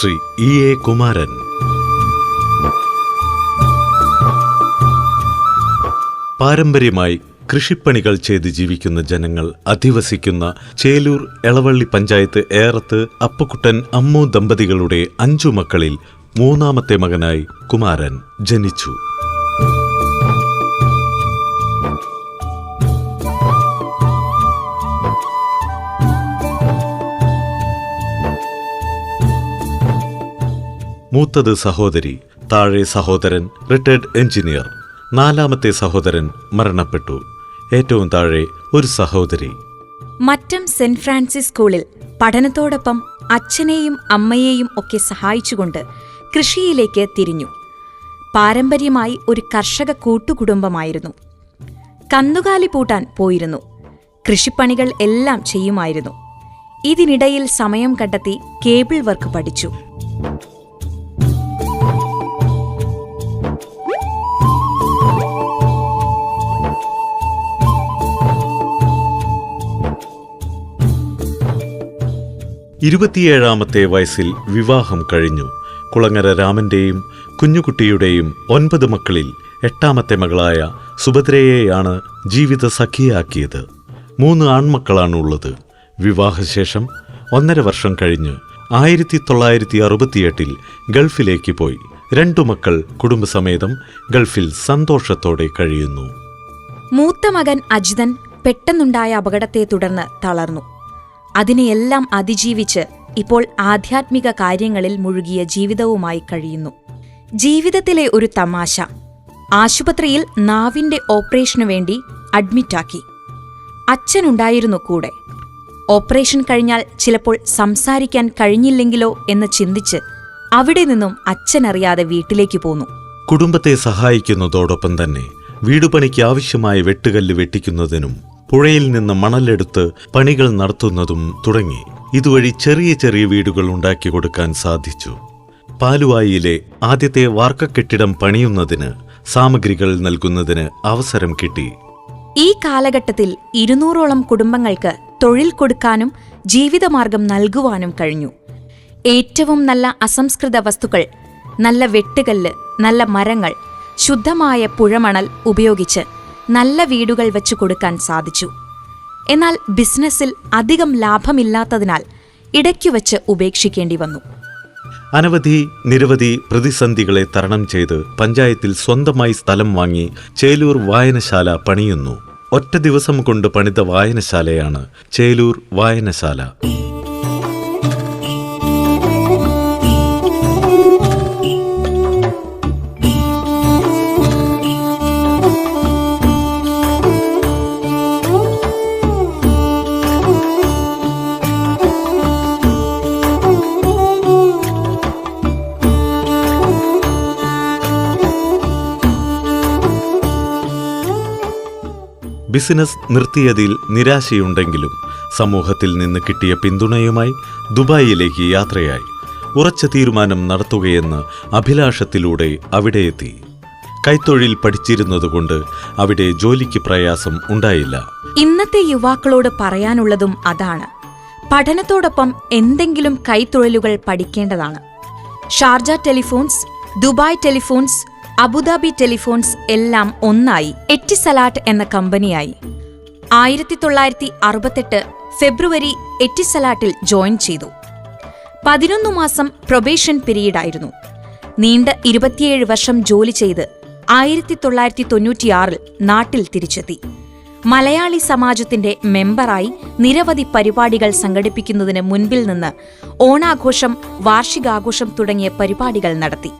Shri E A Kumaran. പാരമ്പര്യമായി കൃഷിപ്പണികൾ ചെയ്ത് ജീവിക്കുന്ന ജനങ്ങൾ അധിവസിക്കുന്ന ചേലൂർ എളവള്ളി പഞ്ചായത്ത് ഏറത്ത് അപ്പക്കുട്ടൻ അമ്മു ദമ്പതികളുടെ അഞ്ചു മക്കളിൽ മൂന്നാമത്തെ മകനായി കുമാരൻ ജനിച്ചു. മൂത്തത് സഹോദരി താഴെ സഹോദരൻ റിട്ടയർഡ് എഞ്ചിനീയർ നാലാമത്തെ സഹോദരൻ മരണപ്പെട്ടു. ഏറ്റവും താഴെ ഒരു സഹോദരി. മറ്റം സെന്റ് ഫ്രാൻസിസ് സ്കൂളിൽ പഠനത്തോടൊപ്പം അച്ഛനെയും അമ്മയെയും ഒക്കെ സഹായിച്ചുകൊണ്ട് കൃഷിയിലേക്ക് തിരിഞ്ഞു. പാരമ്പര്യമായി ഒരു കർഷക കൂട്ടുകുടുംബമായിരുന്നു. കന്നുകാലി പൂട്ടാൻ പോയിരുന്നു. കൃഷിപ്പണികൾ എല്ലാം ചെയ്യുമായിരുന്നു. ഇതിനിടയിൽ സമയം കണ്ടെത്തി കേബിൾ വർക്ക് പഠിച്ചു. ഇരുപത്തിയേഴാമത്തെ വയസ്സിൽ വിവാഹം കഴിഞ്ഞു. കുളങ്ങര രാമന്റെയും കുഞ്ഞുകുട്ടിയുടെയും ഒൻപത് മക്കളിൽ എട്ടാമത്തെ മകളായ സുഭദ്രയെയാണ് ജീവിത സഖിയാക്കിയത്. മൂന്ന് ആൺമക്കളാണ് ഉള്ളത് വിവാഹശേഷം ഒന്നര വർഷം കഴിഞ്ഞ് ആയിരത്തി തൊള്ളായിരത്തി അറുപത്തിയെട്ടിൽ ഗൾഫിലേക്ക് പോയി. രണ്ടു മക്കൾ കുടുംബസമേതം ഗൾഫിൽ സന്തോഷത്തോടെ കഴിയുന്നു. മൂത്ത മകൻ അജിതൻ പെട്ടെന്നുണ്ടായ അപകടത്തെ തുടർന്ന് തളർന്നു. അതിനെയെല്ലാം അതിജീവിച്ച് ഇപ്പോൾ ആധ്യാത്മിക കാര്യങ്ങളിൽ മുഴുകിയ ജീവിതവുമായി കഴിയുന്നു. ജീവിതത്തിലെ ഒരു തമാശ. ആശുപത്രിയിൽ നാവിന്റെ ഓപ്പറേഷനു വേണ്ടി അഡ്മിറ്റാക്കി. അച്ഛനുണ്ടായിരുന്നു കൂടെ. ഓപ്പറേഷൻ കഴിഞ്ഞാൽ ചിലപ്പോൾ സംസാരിക്കാൻ കഴിഞ്ഞില്ലെങ്കിലോ എന്ന് ചിന്തിച്ച് അവിടെ നിന്നും അച്ഛനറിയാതെ വീട്ടിലേക്ക് പോന്നു. കുടുംബത്തെ സഹായിക്കുന്നതോടൊപ്പം തന്നെ വീടുപണിക്ക് ആവശ്യമായ വെട്ടുകല്ല് വെട്ടിക്കുന്നതിനും പുഴയിൽ നിന്ന് മണലെടുത്ത് പണികൾ നടത്തുന്നതും തുടങ്ങി. ഇതുവഴി ചെറിയ ചെറിയ വീടുകൾ ഉണ്ടാക്കി കൊടുക്കാൻ സാധിച്ചു. പാലുവായിയിലെ ആദ്യത്തെ വാർക്കക്കെട്ടിടം പണിയുന്നതിന് സാമഗ്രികൾ നൽകുന്നതിന് അവസരം കിട്ടി. ഈ കാലഘട്ടത്തിൽ ഇരുന്നൂറോളം കുടുംബങ്ങൾക്ക് തൊഴിൽ കൊടുക്കാനും ജീവിതമാർഗം നൽകുവാനും കഴിഞ്ഞു. ഏറ്റവും നല്ല അസംസ്കൃത വസ്തുക്കൾ നല്ല വെട്ടുകല്ല് നല്ല മരങ്ങൾ ശുദ്ധമായ പുഴമണൽ ഉപയോഗിച്ച് നല്ല വീടുകൾ വെച്ചു കൊടുക്കാൻ സാധിച്ചു. എന്നാൽ ബിസിനസ്സിൽ അധികം ലാഭമില്ലാത്തതിനാൽ ഇടയ്ക്കു വെച്ച് ഉപേക്ഷിക്കേണ്ടി വന്നു. അനവധി നിരവധി പ്രതിസന്ധികളെ തരണം ചെയ്ത് പഞ്ചായത്തിൽ സ്വന്തമായി സ്ഥലം വാങ്ങി ചേലൂർ വായനശാല പണിയുന്നു. ഒറ്റ ദിവസം കൊണ്ട് പണിത വായനശാലയാണ് ചേലൂർ വായനശാല. ബിസിനസ് നിർത്തിയതിൽ നിരാശയുണ്ടെങ്കിലും സമൂഹത്തിൽ നിന്ന് കിട്ടിയ പിന്തുണയുമായി ദുബായിലേക്ക് യാത്രയായി. ഉറച്ച തീരുമാനം നടത്തുകയെന്ന് അഭിലാഷത്തിലൂടെ അവിടെ എത്തി. കൈത്തൊഴിൽ പഠിച്ചിരുന്നതുകൊണ്ട് അവിടെ ജോലിക്ക് പ്രയാസം ഉണ്ടായില്ല. ഇന്നത്തെ യുവാക്കളോട് പറയാനുള്ളതും അതാണ്. പഠനത്തോടൊപ്പം എന്തെങ്കിലും കൈത്തൊഴിലുകൾ പഠിക്കേണ്ടതാണ്. Sharjah telephones Dubai telephones Abu Dhabi telephones എല്ലാം ഒന്നായി എറ്റിസലാട്ട് എന്ന കമ്പനിയായി. ആയിരത്തി തൊള്ളായിരത്തി അറുപത്തെട്ട് ഫെബ്രുവരി എറ്റിസലാട്ടിൽ ജോയിൻ ചെയ്തു. പതിനൊന്ന് മാസം പ്രൊബേഷൻ പീരീഡായിരുന്നു. നീണ്ട ഇരുപത്തിയേഴ് വർഷം ജോലി ചെയ്ത് ആയിരത്തി തൊള്ളായിരത്തി തൊണ്ണൂറ്റിയാറിൽ നാട്ടിൽ തിരിച്ചെത്തി. മലയാളി സമാജത്തിന്റെ മെമ്പറായി നിരവധി പരിപാടികൾ സംഘടിപ്പിക്കുന്നതിന് മുൻപിൽ നിന്ന് ഓണാഘോഷം വാർഷികാഘോഷം തുടങ്ങിയ പരിപാടികൾ നടത്തി.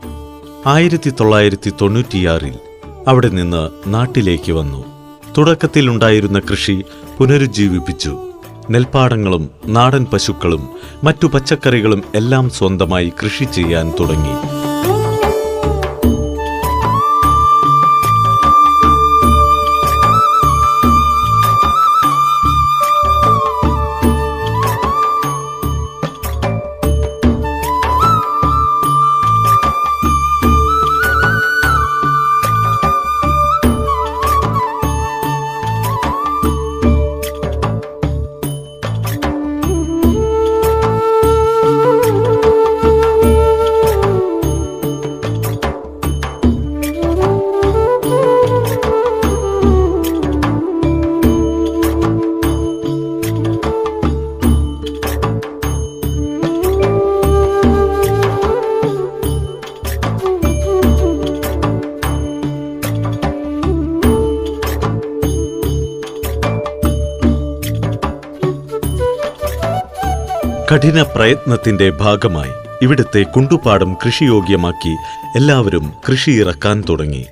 ആയിരത്തി തൊള്ളായിരത്തി തൊണ്ണൂറ്റിയാറിൽ അവിടെ നിന്ന് നാട്ടിലേക്ക് വന്നു. തുടക്കത്തിലുണ്ടായിരുന്ന കൃഷി പുനരുജ്ജീവിപ്പിച്ചു. നെൽപ്പാടങ്ങളും നാടൻ പശുക്കളും മറ്റു പച്ചക്കറികളും എല്ലാം സ്വന്തമായി കൃഷി ചെയ്യാൻ തുടങ്ങി. കഠിന പ്രയത്നത്തിന്റെ ഭാഗമായി ഇവിടുത്തെ കുണ്ടുപാടം കൃഷിയോഗ്യമാക്കി എല്ലാവരും കൃഷി ഇറക്കാൻ തുടങ്ങി.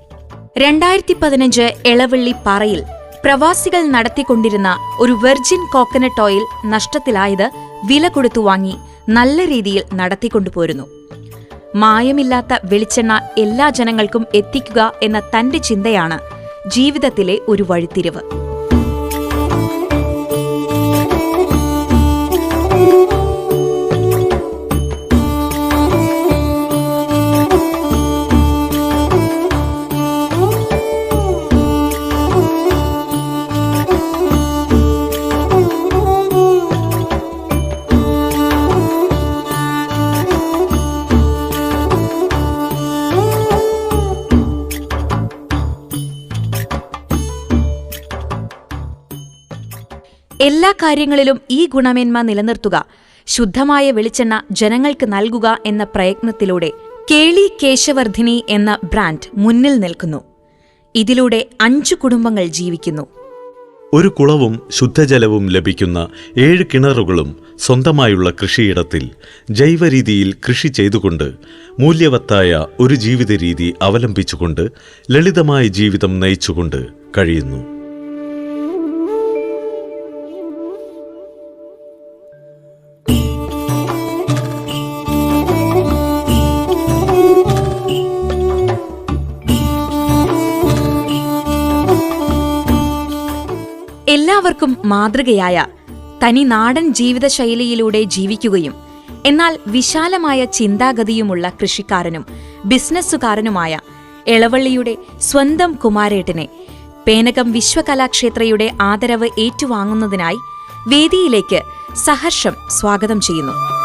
രണ്ടായിരത്തി പതിനഞ്ച് എളവള്ളി പാറയിൽ പ്രവാസികൾ നടത്തിക്കൊണ്ടിരുന്ന ഒരു വെർജിൻ കോക്കനട്ട് ഓയിൽ നഷ്ടത്തിലായത് വില കൊടുത്തു വാങ്ങി നല്ല രീതിയിൽ നടത്തിക്കൊണ്ടുപോരുന്നു. മായമില്ലാത്ത വെളിച്ചെണ്ണ എല്ലാ ജനങ്ങൾക്കും എത്തിക്കുക എന്ന തന്റെ ചിന്തയാണ് ജീവിതത്തിലെ ഒരു വഴിത്തിരിവ്. എല്ലാ കാര്യങ്ങളിലും ഈ ഗുണമേന്മ നിലനിർത്തുക. ശുദ്ധമായ വെളിച്ചെണ്ണ ജനങ്ങൾക്ക് നൽകുക എന്ന പ്രയത്നത്തിലൂടെ കേളി കേശവർദ്ധിനി എന്ന ബ്രാൻഡ് മുന്നിൽ നിൽക്കുന്നു. ഇതിലൂടെ അഞ്ചു കുടുംബങ്ങൾ ജീവിക്കുന്നു. ഒരു കുളവും ശുദ്ധജലവും ലഭിക്കുന്ന ഏഴ് കിണറുകളും സ്വന്തമായുള്ള കൃഷിയിടത്തിൽ ജൈവരീതിയിൽ കൃഷി ചെയ്തുകൊണ്ട് മൂല്യവത്തായ ഒരു ജീവിത രീതി അവലംബിച്ചുകൊണ്ട് ലളിതമായ ജീവിതം നയിച്ചുകൊണ്ട് കഴിയുന്നു. മാതൃകയായ തനി നാടൻ ജീവിതശൈലിയിലൂടെ ജീവിക്കുകയും എന്നാൽ വിശാലമായ ചിന്താഗതിയുമുള്ള കൃഷിക്കാരനും ബിസിനസ്സുകാരനുമായ എളവള്ളിയുടെ സ്വന്തം കുമാരേട്ടനെ പേനകം വിശ്വകലാക്ഷേത്രയുടെ ആദരവ് ഏറ്റുവാങ്ങുന്നതിനായി വേദിയിലേക്ക് സഹർഷം സ്വാഗതം ചെയ്യുന്നു.